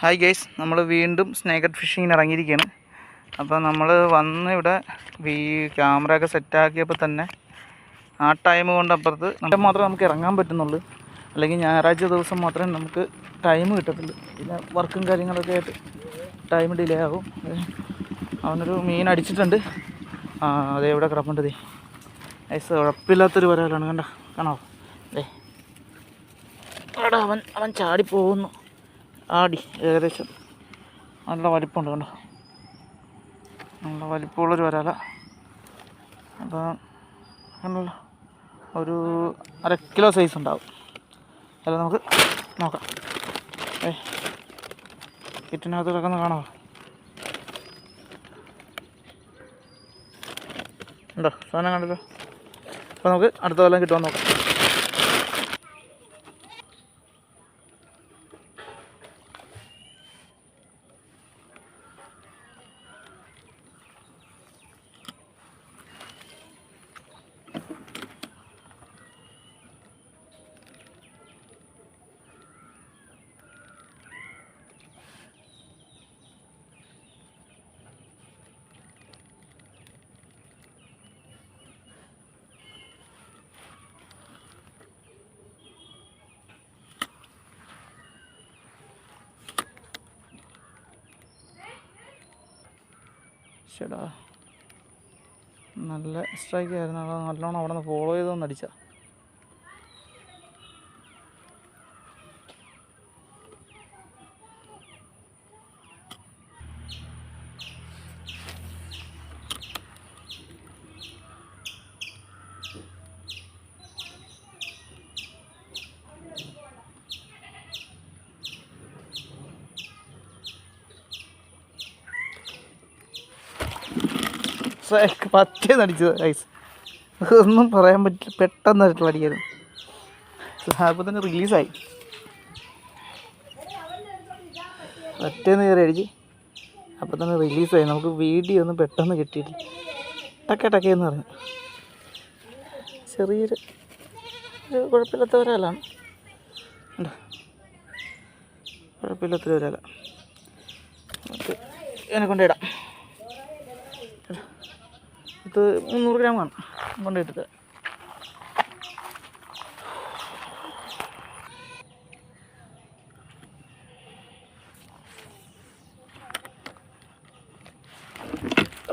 Hi guys നമ്മൾ വീണ്ടും സ്നേക്കഡ് ഫിഷിങ്ങിന് ഇറങ്ങിയിരിക്കുകയാണ് അപ്പോൾ നമ്മൾ വന്ന് ഇവിടെ ഈ ക്യാമറ ഒക്കെ സെറ്റാക്കിയപ്പോൾ തന്നെ ആ ടൈം കൊണ്ട് അപ്പുറത്ത് നമുക്ക് മാത്രമേ നമുക്ക് ഇറങ്ങാൻ പറ്റുന്നുള്ളൂ. അല്ലെങ്കിൽ ഞായറാഴ്ച ദിവസം മാത്രമേ നമുക്ക് ടൈം കിട്ടത്തുള്ളൂ. പിന്നെ വർക്കും കാര്യങ്ങളൊക്കെ ആയിട്ട് ടൈം ഡിലേ ആകും അവനൊരു മീൻ അടിച്ചിട്ടുണ്ട്. ആ അതെ ഇവിടെ കിടപ്പുണ്ട് ദേ. ഐസ് ഉഴപ്പില്ലാത്തൊരു വരാലാണ് കണ്ട? കാണോ ദേ. അവിടെ അവൻ അവൻ ചാടി പോകുന്നു. ആടി ഏകദേശം നല്ല വലിപ്പമുണ്ട് കണ്ടോ? നല്ല വലിപ്പമുള്ളൊരു വരാല. അപ്പോൾ ഒരു അര കിലോ സൈസ് ഉണ്ടാവും. അല്ല നമുക്ക് നോക്കാം. ഏ കിറ്റിനകത്ത് കിടക്കുന്ന കാണാമോ ഉണ്ടോ? സാധനം കണ്ടല്ലോ അപ്പോൾ നമുക്ക് അടുത്ത കൊല്ലം കിട്ടുമെന്ന് നോക്കാം. ചേടാ നല്ല സ്ട്രൈക്ക് ആയിരുന്നു. അത് നല്ലോണം അവിടെ നിന്ന് ഫോളോ ചെയ്തൊന്ന് സ്ട്രൈക്ക് പച്ചയെന്ന് അടിച്ചത് ഐസ് ഒന്നും പറയാൻ പറ്റില്ല. പെട്ടെന്ന് അടിയായിരുന്നു അപ്പോൾ തന്നെ റിലീസായി പറ്റേന്ന് കയറി അടിച്ച്. അപ്പോൾ തന്നെ റിലീസായി നമുക്ക് വീഡിയോ ഒന്നും പെട്ടെന്ന് കിട്ടിയിട്ടില്ല. ടക്കെ ടക്കേന്ന് പറഞ്ഞു. ചെറിയൊരു ഒരു കുഴപ്പമില്ലാത്ത ഒരാളാണ്. കുഴപ്പമില്ലാത്തൊരു ഒരാളാണ് എന്നെ കൊണ്ടിടാം ഇത് മുന്നൂറ് ഗ്രാം കാണും കൊണ്ടിട്ടത്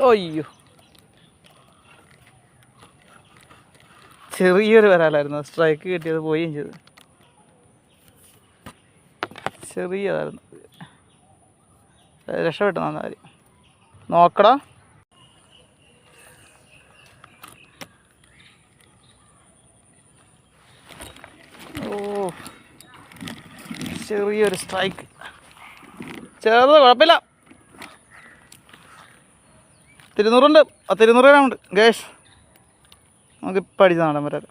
അയ്യോ. ചെറിയൊരു വരാലായിരുന്നു. സ്ട്രൈക്ക് കിട്ടിയത് പോവുകയും ചെയ്തു. ചെറിയതായിരുന്നു. രക്ഷപ്പെട്ടു നന്നായി. നോക്കടാ. ചെറിയൊരു സ്ട്രൈക്ക്. ചെറുത് കുഴപ്പമില്ല. തിരുന്നൂറുണ്ട് ആ തിരുന്നൂറ് ഗ്രാം ഉണ്ട്. ഗേഷ് നമുക്ക് ഇപ്പം അടിച്ച് നാടാൻ പറ്റാതെ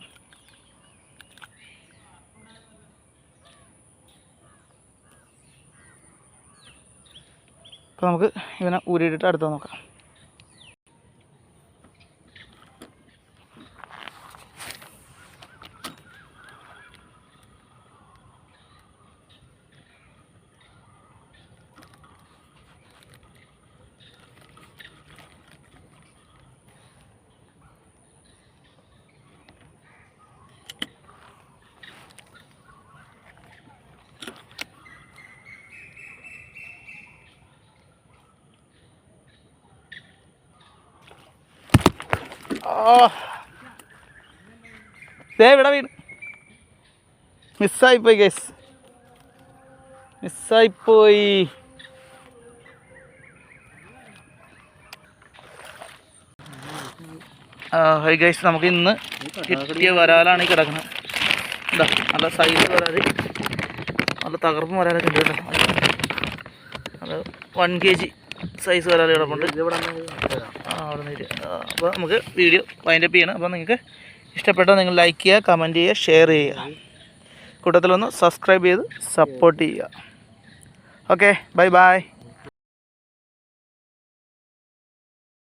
അപ്പോൾ നമുക്ക് ഇവനെ ഊരിയിട്ടിട്ട് അടുത്ത നോക്കാം. ദേ ഇവിടെ വീണ്. മിസ്സായിപ്പോയി കേസ് മിസ്സായിപ്പോയി. ഹൈ ഗൈസ് നമുക്ക് ഇന്ന് കിട്ടിയ വരാലാണ് ഈ കിടക്കുന്നത് എന്താ നല്ല സൈസ് വരാൽ നല്ല തകർപ്പും വരാലൊക്കെ ഉണ്ട് കേട്ടോ. അത് വൺ കെ ജി സൈസ് വരാൽ കിടപ്പുണ്ട് ആ അവിടെ നിന്ന് അപ്പോൾ നമുക്ക് വീഡിയോ വൈൻഡപ്പ് ചെയ്യണം. അപ്പോൾ നിങ്ങൾക്ക് ഇഷ്ടപ്പെട്ടാൽ നിങ്ങൾ ലൈക്ക് ചെയ്യുക കമന്റ് ചെയ്യുക ഷെയർ ചെയ്യുക. കൂട്ടത്തിലൊന്ന് സബ്സ്ക്രൈബ് ചെയ്ത് സപ്പോർട്ട് ചെയ്യുക. Okay bye bye